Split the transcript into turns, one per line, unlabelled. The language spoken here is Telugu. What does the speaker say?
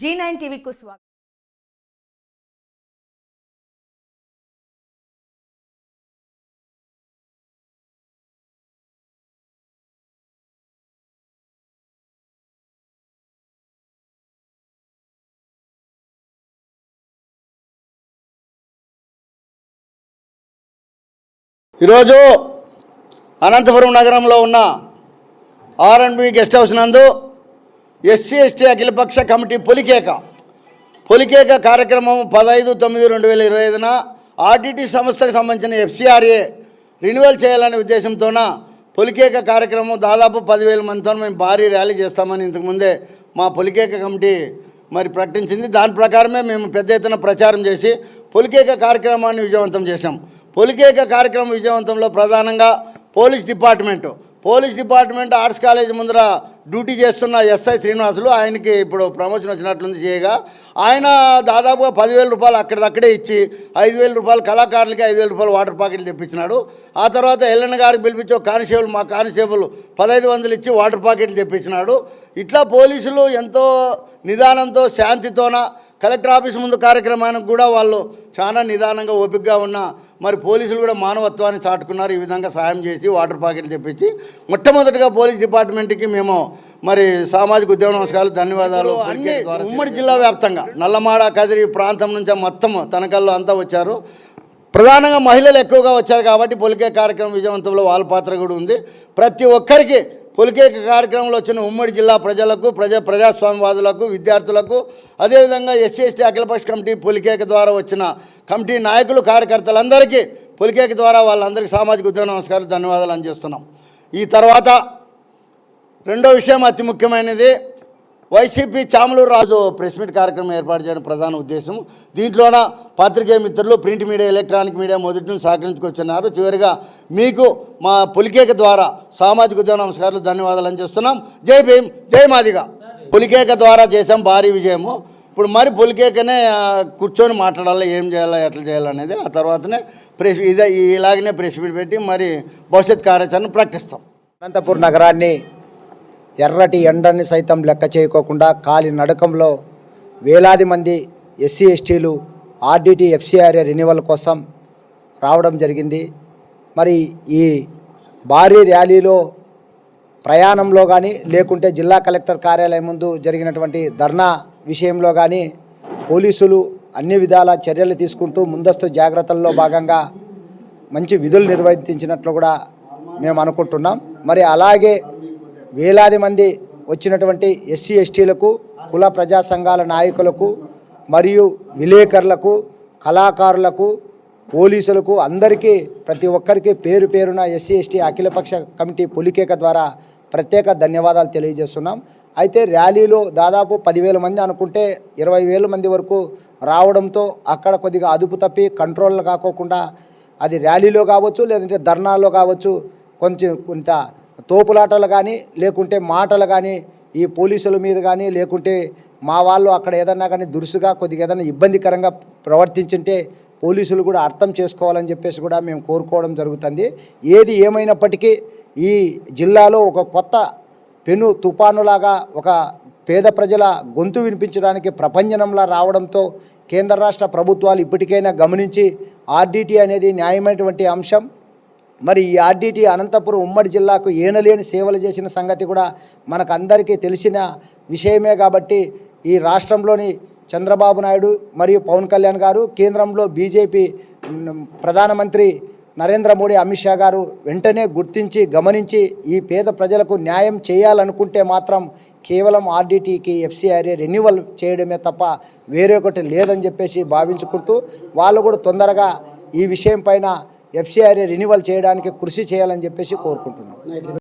జీ నైన్ టీవీకు స్వాగతం.
ఈరోజు అనంతపురం నగరంలో ఉన్న R and B guest house నందు ఎస్సీ ఎస్టీ అఖిలపక్ష కమిటీ పొలికేక. పొలికేక కార్యక్రమం పదహైదు తొమ్మిది రెండు వేల ఇరవై ఐదున ఆర్డిటి సంస్థకు సంబంధించిన ఎఫ్సిఆర్ఏ రెన్యువల్ చేయాలనే ఉద్దేశంతోన పొలికేక కార్యక్రమం దాదాపు పదివేల మందితో మేము భారీ ర్యాలీ చేస్తామని ఇంతకుముందే మా పొలికేక కమిటీ మరి ప్రకటించింది. దాని ప్రకారమే మేము పెద్ద ఎత్తున ప్రచారం చేసి పొలికేక కార్యక్రమాన్ని విజయవంతం చేశాం. పొలికేక కార్యక్రమం విజయవంతంలో ప్రధానంగా police department. Police department arts college ముందర డ్యూటీ చేస్తున్న ఎస్ఐ శ్రీనివాసులు ఆయనకి ఇప్పుడు ప్రమోషన్ వచ్చినట్లుంది చేయగా ఆయన దాదాపుగా పదివేల రూపాయలు అక్కడిదక్కడే ఇచ్చి ఐదు వేల రూపాయలు కళాకారులకి ఐదు వేల రూపాయలు వాటర్ ప్యాకెట్లు తెప్పించినాడు. ఆ తర్వాత ఎల్లన్న గారికి పిలిపించి కానిస్టేబుల్ మా కానిస్టేబుల్ పదహైదు వందలు ఇచ్చి వాటర్ ప్యాకెట్లు తెప్పించినాడు. ఇట్లా పోలీసులు ఎంతో నిదానంతో శాంతితోన? కలెక్టర్ ఆఫీస్ ముందు కార్యక్రమానికి కూడా వాళ్ళు చాలా నిదానంగా ఓపికగా ఉన్న మరి పోలీసులు కూడా మానవత్వాన్ని చాటుకున్నారు. ఈ విధంగా సాయం చేసి వాటర్ ప్యాకెట్లు తెప్పించి మొట్టమొదటిగా పోలీస్ డిపార్ట్మెంట్కి మేము మరి సామాజిక ఉద్యమ నమస్కారాలు ధన్యవాదాలు అన్ని ఉమ్మడి జిల్లా వ్యాప్తంగా నల్లమాడ కదిరి ప్రాంతం నుంచి మొత్తం తనకల్లో అంతా వచ్చారు. ప్రధానంగా మహిళలు ఎక్కువగా వచ్చారు కాబట్టి పొలికే కార్యక్రమం విజయవంతంలో వాళ్ళ పాత్ర కూడా ఉంది. ప్రతి ఒక్కరికి పొలికేక కార్యక్రమంలో వచ్చిన ఉమ్మడి జిల్లా ప్రజలకు ప్రజా ప్రజాస్వామ్యవాదులకు విద్యార్థులకు అదేవిధంగా ఎస్సీ ఎస్టీ అఖిలపక్ష కమిటీ పొలికేక ద్వారా వచ్చిన కమిటీ నాయకులు కార్యకర్తలందరికీ పొలికేక ద్వారా వాళ్ళందరికీ సామాజిక ఉద్యోగ నమస్కారాలు ధన్యవాదాలు అందజేస్తున్నాం. ఈ తర్వాత రెండో విషయం అతి ముఖ్యమైనది. YCP Chamuluru Raju press meet కార్యక్రమం ఏర్పాటు చేయడం ప్రధాన ఉద్దేశం. దీంట్లోన పాత్రికేయ మిత్రులు ప్రింట్ మీడియా ఎలక్ట్రానిక్ మీడియా మొదటి నుంచి సహకరించుకొచ్చున్నారు. చివరిగా మీకు మా పులికేక ద్వారా సామాజిక ఉద్యమ నమస్కారాలు ధన్యవాదాలు అని చేస్తున్నాం జై భీమ్ జై మాదిగా. పులికేక ద్వారా చేసాం భారీ విజయము. ఇప్పుడు మరి పులికేకనే కూర్చొని మాట్లాడాలి ఏం చేయాలి ఎట్లా చేయాలనేది ఆ తర్వాతనే ప్రెస్ ఇదే ఇలాగనే ప్రెస్ మీట్ పెట్టి మరి భవిష్యత్ కార్యాచరణ ప్రకటిస్తాం.
అనంతపూర్ నగరాన్ని ఎర్రటి ఎండని సైతం లెక్క చేయకోకుండా కాలి నడకంలో వేలాది మంది ఎస్సీ ఎస్టీలు ఆర్డిటి ఎఫ్సీఆర్ఏ రెన్యువల్ కోసం రావడం జరిగింది. మరి ఈ భారీ ర్యాలీలో ప్రయాణంలో కానీ లేకుంటే జిల్లా కలెక్టర్ కార్యాలయం ముందు జరిగినటువంటి ధర్నా విషయంలో కానీ పోలీసులు అన్ని విధాల చర్యలు తీసుకుంటూ ముందస్తు జాగ్రత్తల్లో భాగంగా మంచి విధులు నిర్వర్తించినట్లు కూడా మేము అనుకుంటున్నాం. మరి అలాగే వేలాది మంది వచ్చినటువంటి ఎస్సీ ఎస్టీలకు కుల ప్రజా సంఘాల నాయకులకు మరియు విలేకరులకు కళాకారులకు పోలీసులకు అందరికీ ప్రతి ఒక్కరికి పేరు పేరున ఎస్సీ ఎస్టీ అఖిలపక్ష కమిటీ పులికేక ద్వారా ప్రత్యేక ధన్యవాదాలు తెలియజేస్తున్నాం. అయితే ర్యాలీలో దాదాపు పదివేల మంది అనుకుంటే ఇరవై వేల మంది వరకు రావడంతో అక్కడ కొద్దిగా అదుపు తప్పి కంట్రోల్ కాకోకుండా అది ర్యాలీలో కావచ్చు లేదంటే ధర్నాలో కావచ్చు కొంచెం కొంత తోపులాటలు కానీ లేకుంటే మాటలు కానీ ఈ పోలీసుల మీద కానీ లేకుంటే మా వాళ్ళు అక్కడ ఏదన్నా కానీ దురుసుగా కొద్దిగా ఏదైనా ఇబ్బందికరంగా ప్రవర్తించుంటే పోలీసులు కూడా అర్థం చేసుకోవాలని చెప్పేసి కూడా మేము కోరుకోవడం జరుగుతుంది. ఏది ఏమైనప్పటికీ ఈ జిల్లాలో ఒక కొత్త పెను తుఫానులాగా ఒక పేద ప్రజల గొంతు వినిపించడానికి ప్రపంచంలా రావడంతో కేంద్ర రాష్ట్ర ప్రభుత్వాలు ఇప్పటికైనా గమనించి ఆర్డిటి అనేది న్యాయమైనటువంటి అంశం. మరి ఈ ఆర్డిటి అనంతపురం ఉమ్మడి జిల్లాకు ఏనలేని సేవలు చేసిన సంగతి కూడా మనకందరికీ తెలిసిన విషయమే కాబట్టి ఈ రాష్ట్రంలోని చంద్రబాబు నాయుడు మరియు పవన్ కళ్యాణ్ గారు కేంద్రంలో బీజేపీ ప్రధానమంత్రి నరేంద్ర మోడీ అమిత్ షా గారు వెంటనే గుర్తించి గమనించి ఈ పేద ప్రజలకు న్యాయం చేయాలనుకుంటే మాత్రం కేవలం ఆర్డీటీకి ఎఫ్సీఆర్ఏ రెన్యువల్ చేయడమే తప్ప వేరే ఒకటి లేదని చెప్పేసి భావించుకుంటూ వాళ్ళు కూడా తొందరగా ఈ విషయం పైన ఎఫ్సీఆర్ఏ రెన్యువల్ చేయడానికి కృషి చేయాలని చెప్పేసి కోరుకుంటున్నాం.